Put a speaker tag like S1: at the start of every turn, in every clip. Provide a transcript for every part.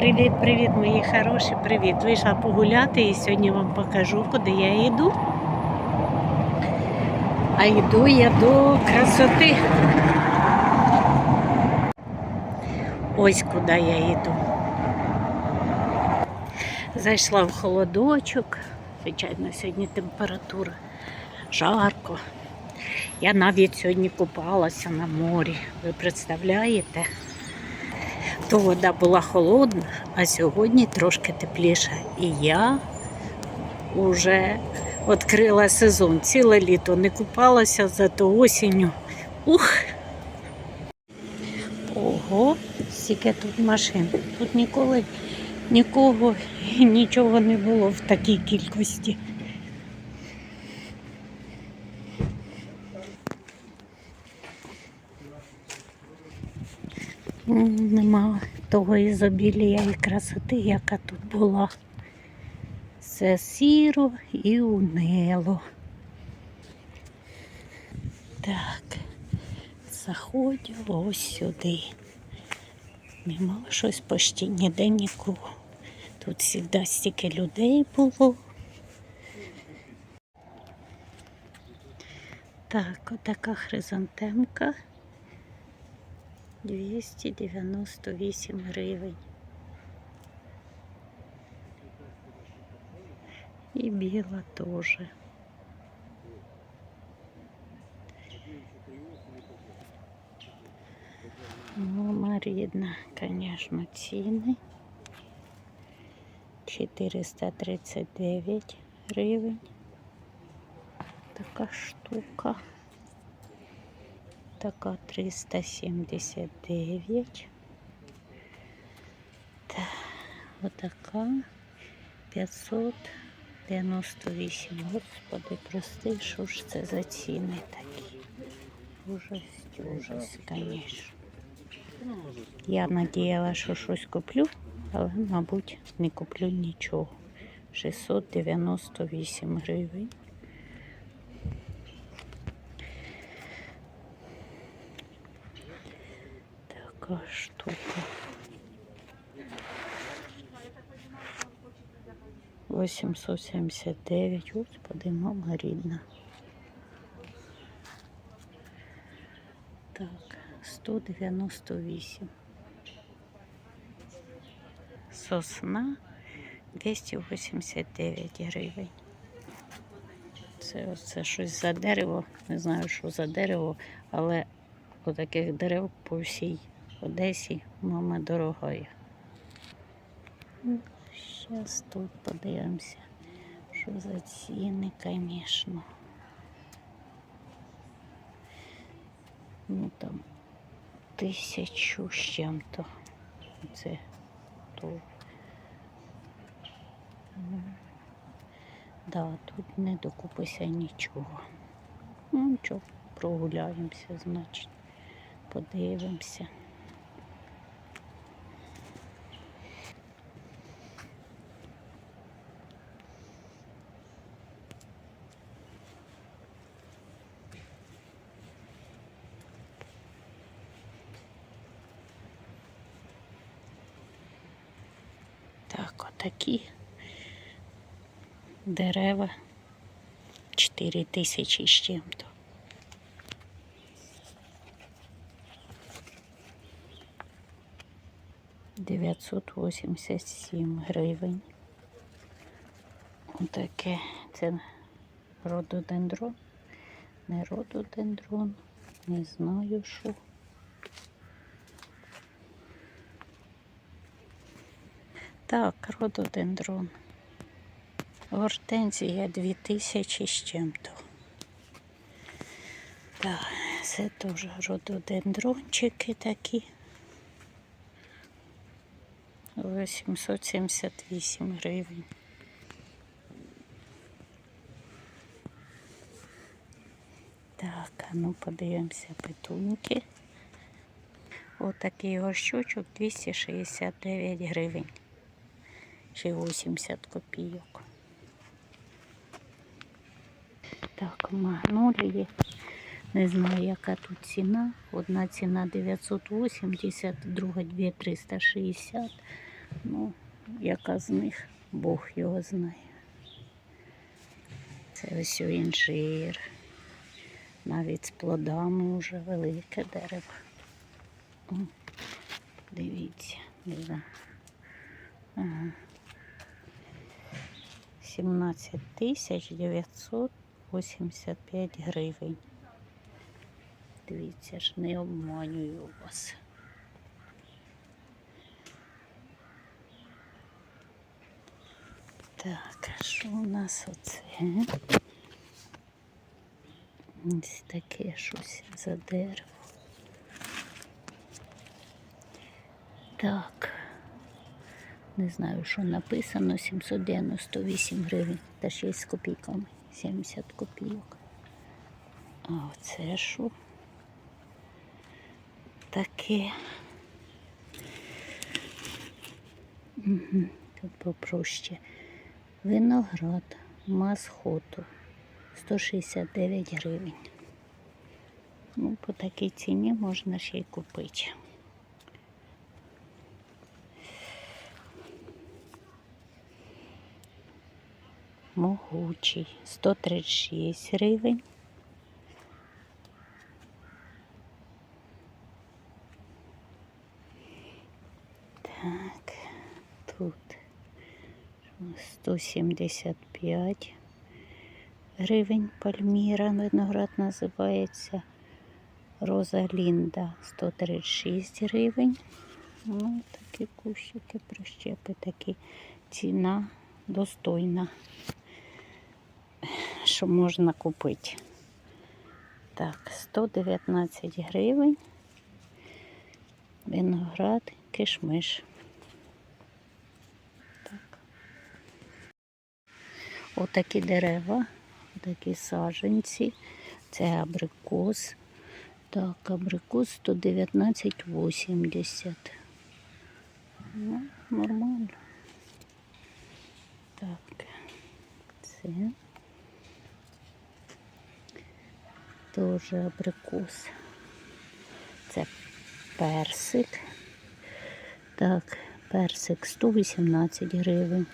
S1: Привіт-привіт, мої хороші, привіт. Вийшла погуляти і сьогодні вам покажу, куди я йду. А йду я до красоти. Ось куди я йду. Зайшла в холодочок. Звичайно, сьогодні температура жарко. Я навіть сьогодні купалася на морі. Ви представляєте? То вода була холодна, а сьогодні трошки тепліша. І я вже відкрила сезон. Ціле літо не купалася, зато осінню. Ух! Ого, скільки тут машин. Тут ніколи нікого і нічого не було в такій кількості. М, Нема того ізобілія і красоти, яка тут була. Все сіро і унило. Так, заходжу ось сюди. Нема щось почти ніде нікого. Тут завжди стільки людей було. Так, отака хризантемка. 298 гривень. І біла теж. Ну, Марідна, звісно, ціни. 439 гривень. Така штука. Така 379. Та, отака 598. Господи, прости, що ж це за ціни такі? Ужас, ужас, звісно. Я надіяла, що щось куплю, але, мабуть, не куплю нічого. 698 гривень. Така штука. 879. Господи, мама рідна. Так, 198. Сосна 289 гривень. Це оце щось за дерево. Не знаю, що за дерево, але отаких дерев по всій Одесі мама дорогая. Зараз тут подивимося, що за ціни, звісно. Ну там тисячу з чим-то. Це. Ну, Да, тут не докупися нічого. Ну нічого, прогуляємося, значить, подивимося. Так, отакі дерева 4 тисячі з чим-то. Дев'ятсот вісімдесят сім гривень. Отаке це рододендрон. Не рододендрон, не знаю що. Так, рододендрон. Гортензія 2000 з чим-то. Так, це теж рододендрончики такі. 878 гривень. Так, а ну подивимося петуньки. Отакий горщочок 269 гривень. Чи 80 копійок. Так, магнолії. Не знаю, яка тут ціна. Одна ціна 980, друга 2360, Ну, яка з них, Бог його знає. Це ось інжир. Навіть з плодами вже велике дерево. О, дивіться, да. Ага. 17 тисяч 985 гривень. Дивіться ж, не обманюю вас. Так, а що у нас оце? Ось таке щось за дерево. Так. Не знаю, що написано. 798 гривень та 6 з копійками. 70 копійок. А оце що? Таке. Тут попроще. Виноград, масхоту. 169 гривень. Ну, по такій ціні можна ще й купити. Могучий. 136 гривень. Так, тут 175 гривень Пальміра. Виноград називається Розалінда 136 гривень. Ну, такі кущики, прищепи, такі ціна достойна, що можна купити. Так, 119 гривень. Виноград, кишмиш. Так. Отакі дерева, такі саженці. Це абрикос. Так, абрикос 119,80. Ну, нормально. Так, це теж абрикос. Це персик. Так, персик 118 гривень.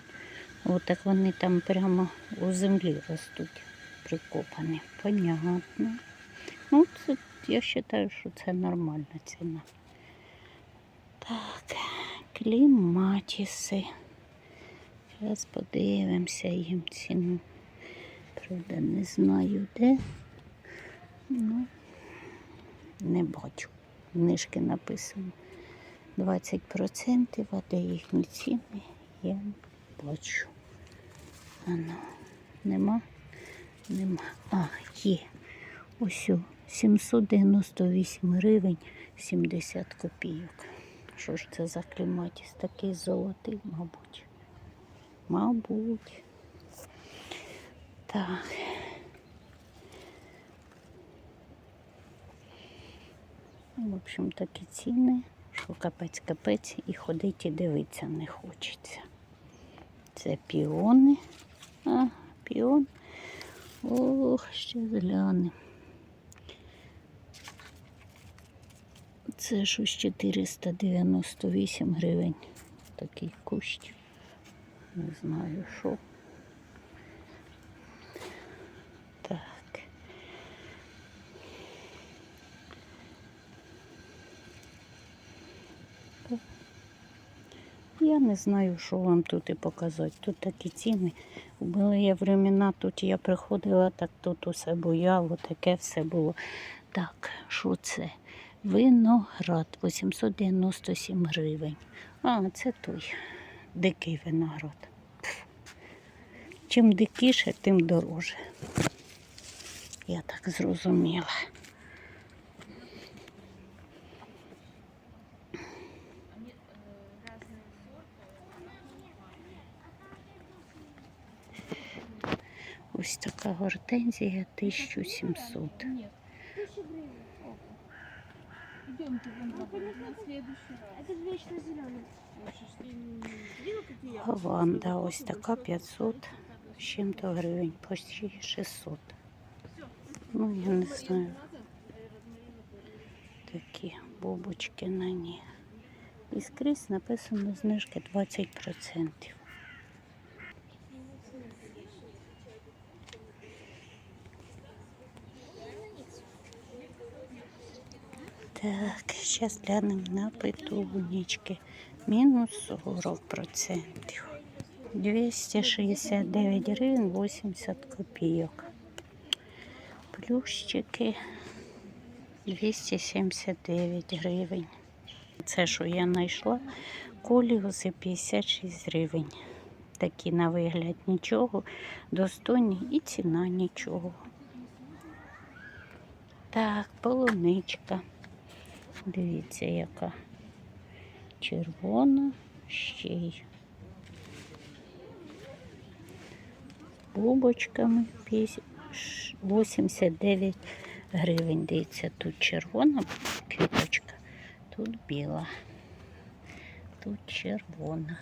S1: Отак вони там прямо у землі ростуть, прикопані. Понятно. Ну, це, я вважаю, що це нормальна ціна. Так, кліматіси. Зараз подивимося їм ціну. Правда, не знаю де. Ну, не бачу. Книжки написано 20%, а де їхні ціни я бачу. А ну, нема? Нема. А, є. Ось 798 гривень 70 копійок. Що ж це за кліматіс? Такий золотий, мабуть. Мабуть. Так. В общем, такі ціни, що капець-капець і ходити і дивитися не хочеться. Це піони. А, піон. Ох, ще згляне. Це щось 498 гривень. Такий кущ. Не знаю що. Так. Я не знаю, що вам тут і показати. Тут такі ціни. Були я времена, тут я приходила, так тут усе буяло, таке все було. Так, що це? Виноград 897 гривень. А, це той дикий виноград. Чим дикіше, тим дороже. Я так зрозуміла.
S2: Какие я?
S1: Лаванда ось така 500 з чим-то гривень, почти 600. Ну, я не знаю. Такі бубочки на ній. І скрізь написано знижки 20%. Так, зараз глянемо на петунечки. Мінус 40%. 269 гривень 80 копійок. Плющики 279 гривень. Це, що я знайшла, коліуси 56 гривень. Такі на вигляд нічого, достойні і ціна нічого. Так, полуничка. Дивіться, яка червона ще й бубочками 89 гривень. Дивіться, тут червона квіточка, тут біла, тут червона.